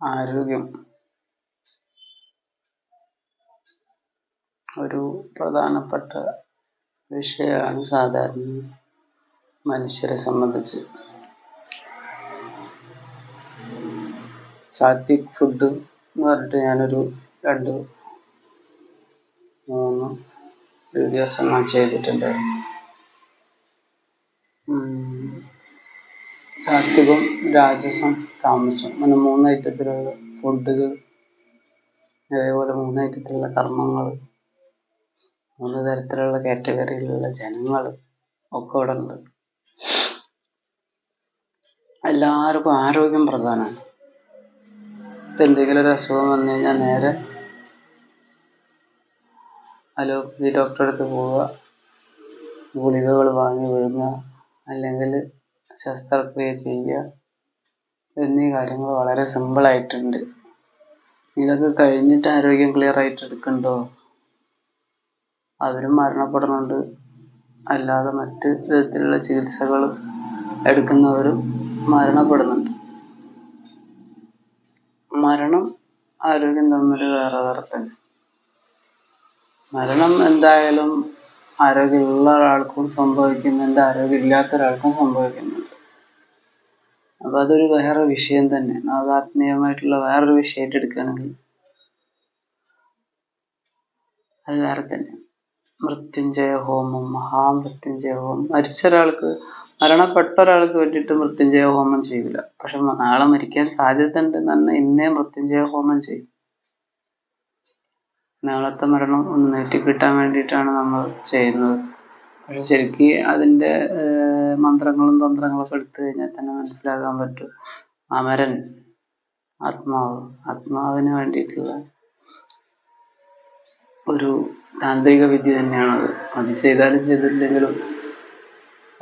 ആരോഗ്യം. ഒരു പ്രധാനപ്പെട്ട വിഷയമാണ് സാധാരണ മനുഷ്യരെ സംബന്ധിച്ച്. സാത്വിക് ഫുഡ് എന്ന് പറഞ്ഞിട്ട് ഞാനൊരു രണ്ട് മൂന്ന് വീഡിയോസ് എല്ലാം ചെയ്തിട്ടുണ്ട്. സാത്വികം രാജസം താമസം. അങ്ങനെ മൂന്ന് ഐറ്റത്തിലുള്ള ഫുഡുകൾ അതേപോലെ മൂന്ന് ഐറ്റത്തിലുള്ള കർമ്മങ്ങൾ മൂന്ന് തരത്തിലുള്ള കാറ്റഗറിയിലുള്ള ജനങ്ങൾ ഒക്കെ ഇവിടെ ഉണ്ട് എല്ലാവർക്കും ആരോഗ്യം പ്രധാനമാണ്. ഇപ്പം എന്തെങ്കിലും ഒരു അസുഖം വന്നു കഴിഞ്ഞാൽ നേരെ അലോപ്പതി ഡോക്ടറെ അടുത്ത് പോവുക. ഗുളികകൾ വാങ്ങി വിഴുങ്ങുക. അല്ലെങ്കിൽ ശസ്ത്രക്രിയ ചെയ്യുക എന്നീ കാര്യങ്ങൾ വളരെ സിമ്പിളായിട്ടുണ്ട് ഇതൊക്കെ കഴിഞ്ഞിട്ട് ആരോഗ്യം ക്ലിയർ ആയിട്ട് എടുക്കണ്ടോ? അവരും മരണപ്പെടുന്നുണ്ട്. അല്ലാതെ മറ്റ് വിധത്തിലുള്ള ചികിത്സകൾ എടുക്കുന്നവരും മരണപ്പെടുന്നുണ്ട്. മരണം ആരോഗ്യം തമ്മിൽ വേറെ വേറെ തന്നെ. മരണം എന്തായാലും ആരോഗ്യമുള്ള ഒരാൾക്കും സംഭവിക്കുന്നുണ്ട് ആരോഗ്യമില്ലാത്ത ഒരാൾക്കും സംഭവിക്കുന്നുണ്ട്. അപ്പൊ അതൊരു വേറെ വിഷയം തന്നെ അത് ആത്മീയമായിട്ടുള്ള വേറൊരു വിഷയമായിട്ട് എടുക്കുകയാണെങ്കിൽ അത് വേറെ തന്നെ മൃത്യുഞ്ജയ ഹോമം മഹാമൃത്യുഞ്ജയ ഹോമം. മരിച്ച ഒരാൾക്ക് മരണപ്പെട്ട ഒരാൾക്ക് വേണ്ടിയിട്ട് മൃത്യുഞ്ജയ ഹോമം ചെയ്യില്ല പക്ഷെ നാളെ മരിക്കാൻ സാധ്യത ഉണ്ടെന്ന് പറഞ്ഞാൽ ഇന്നേ മൃത്യുഞ്ജയ ഹോമം ചെയ്യും. നാളത്തെ മരണം ഒന്ന് നീട്ടിക്കിട്ടാൻ വേണ്ടിയിട്ടാണ് നമ്മൾ ചെയ്യുന്നത്. പക്ഷെ ശരിക്ക് അതിന്റെ മന്ത്രങ്ങളും തന്ത്രങ്ങളും തന്ത്രങ്ങളൊക്കെ എടുത്തു കഴിഞ്ഞാൽ തന്നെ മനസ്സിലാക്കാൻ പറ്റും. അമരൻ ആത്മാവ് ആത്മാവിന് വേണ്ടിയിട്ടുള്ള ഒരു താന്ത്രിക വിദ്യ തന്നെയാണത്. അത് ചെയ്താലും ചെയ്തില്ലെങ്കിലും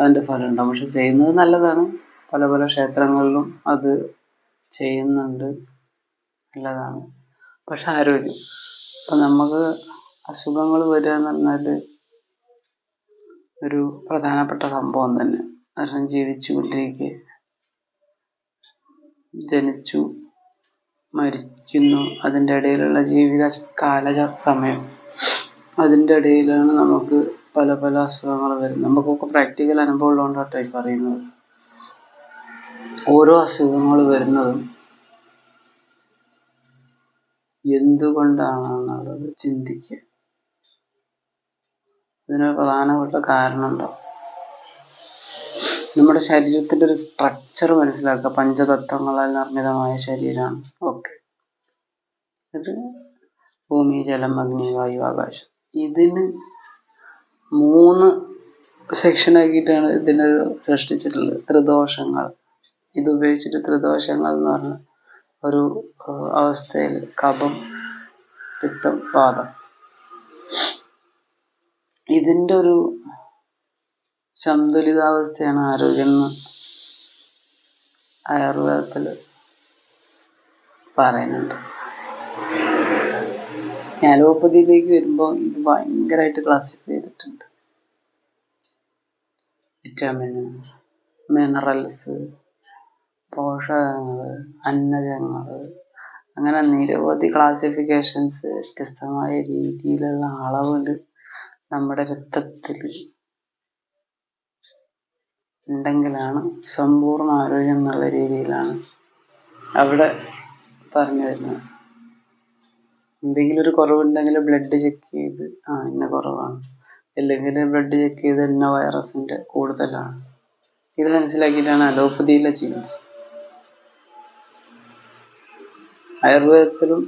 അതിന്റെ ഫലം ഉണ്ടാവും. പക്ഷെ ചെയ്യുന്നത് നല്ലതാണ്. പല പല ക്ഷേത്രങ്ങളിലും അത് ചെയ്യുന്നുണ്ട്. നല്ലതാണ്. പക്ഷെ ആരോഗ്യം? ഇപ്പം നമുക്ക് അസുഖങ്ങൾ വരിക എന്ന് പറഞ്ഞാൽ ഒരു പ്രധാനപ്പെട്ട സംഭവം തന്നെ. കാരണം ജീവിച്ചു കൊണ്ടിരിക്കെ ജനിച്ചു മരിക്കുന്നു. അതിന്റെ ഇടയിലുള്ള ജീവിത കാല സമയം അതിന്റെ ഇടയിലാണ് നമുക്ക് പല പല അസുഖങ്ങൾ വരുന്നത്. നമുക്കൊക്കെ പ്രാക്ടിക്കൽ അനുഭവം ഉള്ളതുകൊണ്ടാട്ടോ ഈ പറയുന്നത്. ഓരോ അസുഖങ്ങൾ വരുന്നതും എന്തുകൊണ്ടാണെന്നുള്ളത് ചിന്തിക്കുക. ഇതിനൊരു പ്രധാനപ്പെട്ട കാരണം ഉണ്ടാവും നമ്മുടെ ശരീരത്തിന്റെ ഒരു സ്ട്രക്ചർ മനസ്സിലാക്കുക. പഞ്ചതത്വങ്ങളാൽ നിർമ്മിതമായ ശരീരമാണ്. ഓക്കെ ഇത് ഭൂമി ജലം അഗ്നി വായു ആകാശം. ഇതിന് മൂന്ന് സെക്ഷൻ ആക്കിയിട്ടാണ് ഇതിനെ സൃഷ്ടിച്ചിട്ടുള്ളത്. ത്രിദോഷങ്ങൾ. ഇത് ഉപയോഗിച്ചിട്ട് ത്രിദോഷങ്ങൾ എന്ന് പറഞ്ഞ ഒരു അവസ്ഥയിൽ കഫം പിത്തം വാദം ഇതിന്റെ ഒരു സന്തുലിതാവസ്ഥയാണ് ആരോഗ്യം എന്ന് ആയുർവേദത്തിൽ പറയുന്നുണ്ട്. അലോപ്പതിയിലേക്ക് വരുമ്പോൾ ഇത് ഭയങ്കരമായിട്ട് ക്ലാസിഫൈ ചെയ്തിട്ടുണ്ട്. വിറ്റാമിൻ മിനറൽസ് പോഷകങ്ങൾ അന്നജങ്ങൾ അങ്ങനെ നിരവധി ക്ലാസിഫിക്കേഷൻസ് വ്യത്യസ്തമായ രീതിയിലുള്ള അളവിൽ നമ്മുടെ രക്തത്തിൽ ഉണ്ടെങ്കിലാണ് സമ്പൂർണ ആരോഗ്യം എന്നുള്ള രീതിയിലാണ് അവിടെ പറഞ്ഞു വരുന്നത്. എന്തെങ്കിലും ഒരു കുറവുണ്ടെങ്കിൽ ബ്ലഡ് ചെക്ക് ചെയ്ത് ആ ഇന്ന കുറവാണ്. അല്ലെങ്കിൽ ബ്ലഡ് ചെക്ക് ചെയ്ത് ഇന്ന വൈറസിന്റെ കൂടുതലാണ്. ഇത് മനസ്സിലാക്കിയിട്ടാണ് അലോപ്പതിയിലെ ചികിത്സ ആയുർവേദത്തിലും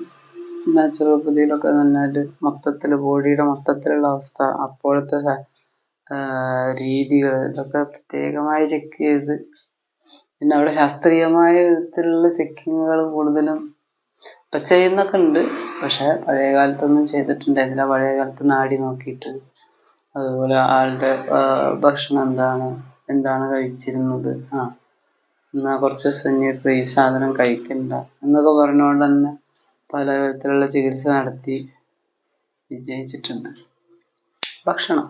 നാച്ചുറോപ്പതിയിലൊക്കെ നന്നായിട്ട് മൊത്തത്തിൽ ബോഡിയുടെ മൊത്തത്തിലുള്ള അവസ്ഥ അപ്പോഴത്തെ രീതികൾ ഇതൊക്കെ പ്രത്യേകമായി ചെക്ക് ചെയ്ത് പിന്നെ അവിടെ ശാസ്ത്രീയമായ വിധത്തിലുള്ള ചെക്കിങ്ങുകൾ കൂടുതലും ഇപ്പം ചെയ്യുന്നൊക്കെ ഉണ്ട്. പക്ഷെ പഴയ കാലത്തൊന്നും ചെയ്തിട്ടുണ്ടായിരുന്നില്ല. പഴയ കാലത്ത് നാടി നോക്കിയിട്ട്. അതുപോലെ ആളുടെ ഭക്ഷണം എന്താണ് എന്താണ് കഴിച്ചിരുന്നത് ആ. എന്നാൽ കുറച്ച് ദിവസം കഴിഞ്ഞിട്ട് ഈ സാധനം കഴിക്കണ്ട എന്നൊക്കെ പറഞ്ഞുകൊണ്ട് തന്നെ പല വിധത്തിലുള്ള ചികിത്സ നടത്തി വിജയിച്ചിട്ടുണ്ട്. ഭക്ഷണം.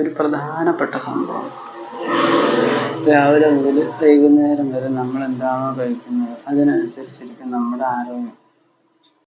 ഒരു പ്രധാനപ്പെട്ട സംഭവം. രാവിലെ മുതൽ വൈകുന്നേരം വരെ നമ്മൾ എന്താണോ കഴിക്കുന്നത് അതിനനുസരിച്ചിരിക്കും നമ്മുടെ ആരോഗ്യം.